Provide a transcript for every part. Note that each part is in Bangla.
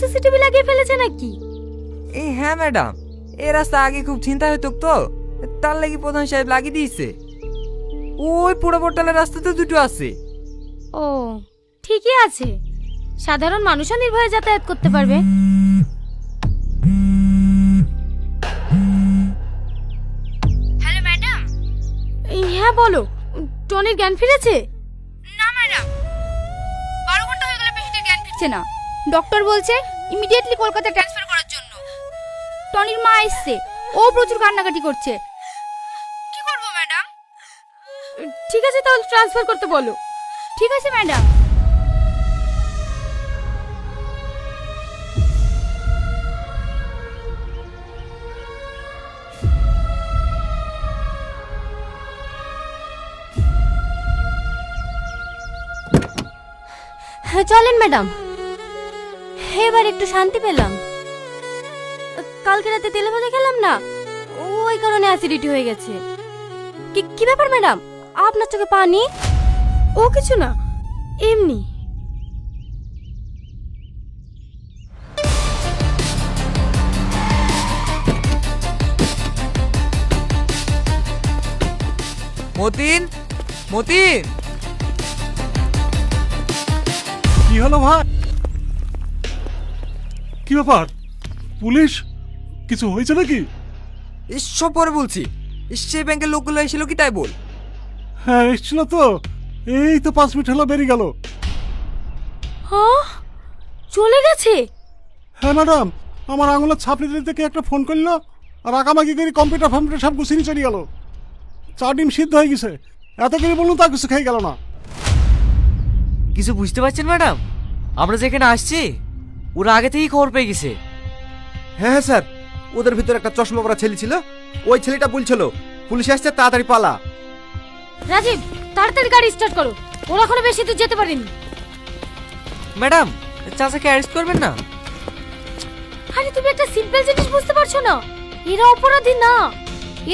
সিসিটিভি লাগিয়ে ফেলেছে নাকি? এই হ্যাঁ ম্যাডাম। এই রাস্তা আগে খুব চিন্তা হতো তো। তার লাগি প্রধান সাহেব লাগিয়ে দিয়েছে। ওই পুরো পোর্টালের রাস্তা দুটো আছে। ও ঠিকই আছে। সাধারণ মানুষও নির্ভয়ে যাতায়াত করতে পারবে। Hello madam. হ্যাঁ বলো। টনির জ্ঞান ফিরেছে? না ম্যাডাম। বারো ঘণ্টা হয়ে গেলে পেশেন্টের জ্ঞান ফিরছে না। ডক্টর বলছে ইমিডিয়েটলি কলকাতা ট্রান্সফার করার জন্য। টনির মা এসছে। ও প্রচুর কান্নাকাটি করছে। কি করব ম্যাডাম? ঠিক আছে তাহলে ট্রান্সফার করতে বলো। ঠিক আছে ম্যাডাম। হ্যাঁ চলেন ম্যাডাম। এবার একটু শান্তি পেলাম। কালকে রাতে তেলে ভাজা খেলাম না? ওই কারণে অ্যাসিডিটি হয়ে গেছে। কি কি ব্যাপার ম্যাডাম? আপনার চোখে পানি ও কিছু না এমনি। মতিন মতিন! কি হলো ভাই? কি ব্যাপার? পুলিশ? কিছু হয়েছে নাকি? সব পরে বলছি। সে ব্যাংকের লোকগুলো এসেছিল কি তাই বল? হ্যাঁ এসছিল তো। এই তো পাঁচ মিনিট হলো বেরিয়ে গেল। হ্যাঁ? চলে গেছে? হ্যাঁ ম্যাডাম। আমার আঙুলের ছাপড়ি দিতে থেকে একটা ফোন করল? আর আগামাগি করে কম্পিউটার ফম্পিউটার সব গুছিয়ে নিয়ে চলে গেল। চা ডিম সিদ্ধ হয়ে গেছে। এত করে বলুন তা কিছু খেয়ে গেল না। কিছু বুঝতে পারছেন ম্যাডাম? আমরা যেখানে আসছি ওরা আগে থেকেই খবর পেয়ে গেছে। হ্যাঁ হ্যাঁ স্যার। ওদের ভিতরে একটা চশমা পরা ছেলে ছিল। ওই ছেলেটা বলছিল পুলিশ আসছে তাড়াতাড়ি পালা। রাজীব তাড়াতাড়ি গাড়ি স্টার্ট করো। ওরা এখনও বেশি দূর যেতে পারেনি। ম্যাডাম চাচাকে অ্যারেস্ট করবেন না? আরে তুমি একটা সিম্পল জিনিস বুঝতে পারছ না। এরা অপরাধী না।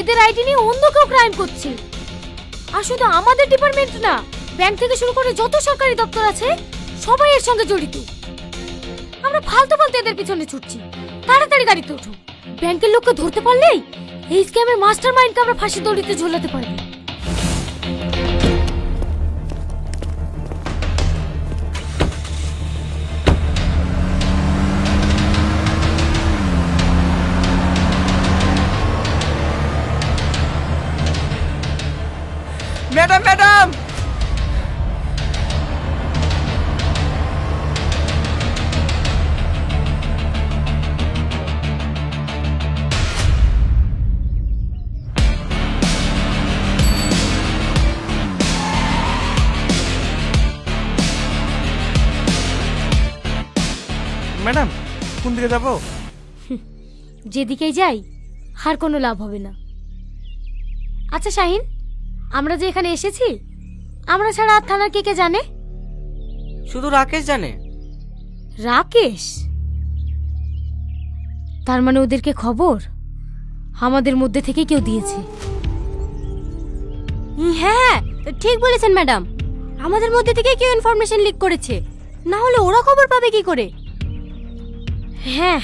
এদের আইডি নিয়ে অন্য কেউ ক্রাইম করছে। আর শুধু আমাদের ডিপার্টমেন্ট না ব্যাংক থেকে শুরু করে যত সরকারি দপ্তর আছে সবাই এর সঙ্গে জড়িত। আমরা ফালতু ফালতু এদের পিছনে ছুটছি। তাড়াতাড়ি গাড়িতে উঠো। ব্যাংকের লোককে ধরতে পারলেই এই স্ক্যামের মাস্টার মাইন্ডকে আমরা ফাঁসি দড়িতে ঝোলাতে পারব। ম্যাডাম কোন দিকে যাব? যেদিকেই যাই আর কোনো লাভ হবে না। আচ্ছা শাহিন আমরা যে এখানে এসেছি আমরা ছাড়া আর থানার কে কে জানে? শুধু রাকেশ জানে। রাকেশ? তার মানে ওদেরকে খবর? আমাদের মধ্যে থেকে কেউ দিয়েছে। হ্যাঁ ঠিক বলেছেন ম্যাডাম। আমাদের মধ্যে থেকে কেউ ইনফরমেশন লিক করেছে। না হলে ওরা খবর পাবে কি করে? হ্যাঁ।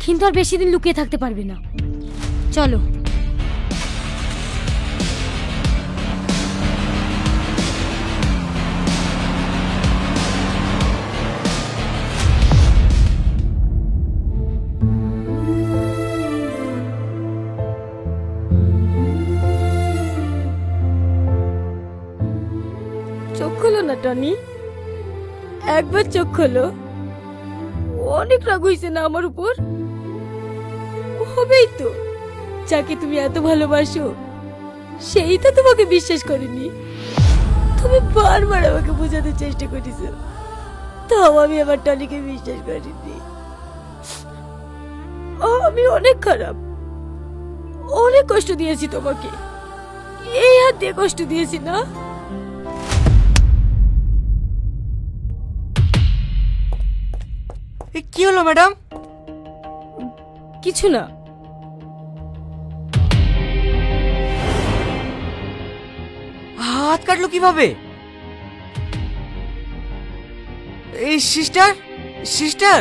কিন্তু আর বেশি দিন লুকিয়ে থাকতে পারবে না। চলো। চোখ খোলো না, টনি। একবার চোখ খোলো। অনেক রাগ হয়েছে না আমার উপর? হবেই তো। যাকে তুমি এত ভালোবাসো, সেই তো তোমাকে বিশ্বাস করেনি। তুমি বারবার আমাকে বোঝাতে চেষ্টা করেছ। তাও আমি আমার টনিকে বিশ্বাস করিনি। আমি অনেক খারাপ। অনেক কষ্ট দিয়েছি তোমাকে। এই হাত দিয়ে কষ্ট দিয়েছি না? এ কি হলো ম্যাডাম? কিছু না। হাত কাটলো কীভাবে? এই সিস্টার সিস্টার!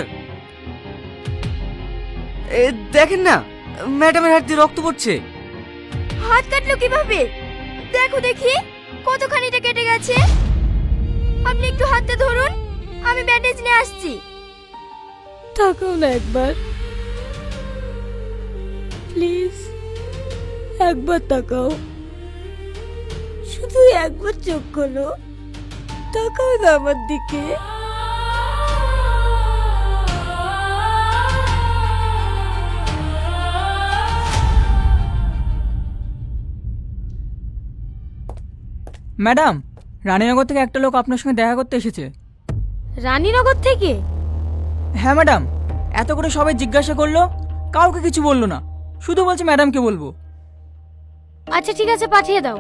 এ দেখেন না ম্যাডামের হাত দিয়ে রক্ত পড়ছে। হাত কাটলো কীভাবে? দেখো দেখি কতখানিটা কেটে গেছে। আপনি একটু হাতটা ধরুন আমি ব্যান্ডেজ নিয়ে আসছি। তাকাও না একবার। প্লিজ একবার তাকাও। শুধু একবার চোখ খোলো। তাকাও না আমার দিকে। ম্যাডাম রানীনগর থেকে একটা লোক আপনার সঙ্গে দেখা করতে এসেছে। রানীনগর থেকে? হ্যাঁ ম্যাডাম। এত করে সবাই জিজ্ঞাসা করল কাউকে কিছু বলল না। শুধু বলছে ম্যাডামকে বলব। আচ্ছা ঠিক আছে পাঠিয়ে দাও।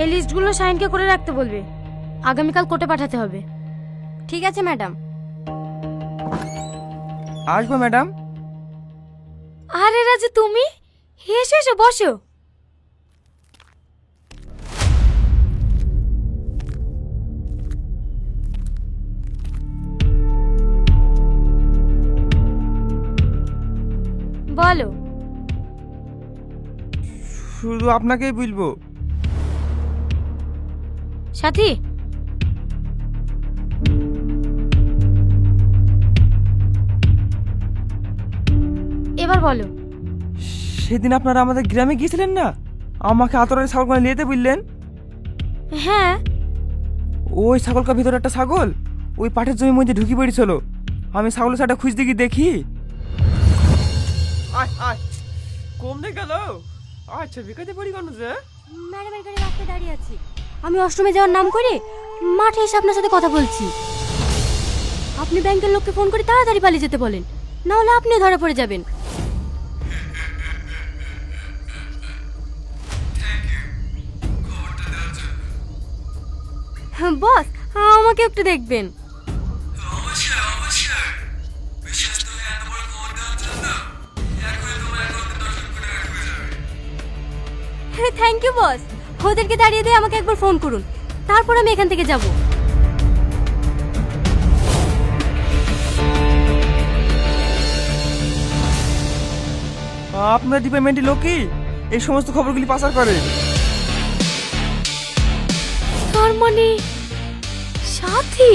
এই লিস্টগুলো সাইনকে করে রাখতে বলবে। আগামীকাল কোর্টে পাঠাতে হবে। ঠিক আছে ম্যাডাম। আসব ম্যাডাম? আরে রাজু তুমি? এসো এসো বসো। শুধু আপনাকেই বলব সাথী? এবার বলো। সেদিন আপনারা আমাদের গ্রামে গিয়েছিলেন না? আমাকে আতরের ছাগল নিয়ে যেতে বললেন? হ্যাঁ। ওই ছাগলকার ভিতরে একটা ছাগল? ওই পাটের জমির মধ্যে ঢুকি পড়েছিল। আমি ছাগলের সাটা খুঁজতে গিয়ে দেখি। আয় আয়। কমনে গেল। আচ্ছা বিকাতে পড়ি কেন যে? ম্যাডামের গাড়ি রাস্তায় দাঁড়িয়ে আছি। আমি অষ্টমে যাওয়ার নাম করে মাঠে এসে আপনার সাথে কথা বলছি। আপনি ব্যাংকের লোককে ফোন করে তাড়াতাড়ি পালিয়ে যেতে বলেন। না হলে আপনিও ধরা পড়ে যাবেন। বস আমাকে একটু দেখবেন। থ্যাংক ইউ বস ওদেরকে দাঁড়িয়ে দিয়ে আমাকে একবার ফোন করুন। তারপর আমি এখান থেকে যাব। আপনার ডিপার্টমেন্টের লোকই এই সমস্ত খবরগুলি পাচার করে। তার মানে সাথী?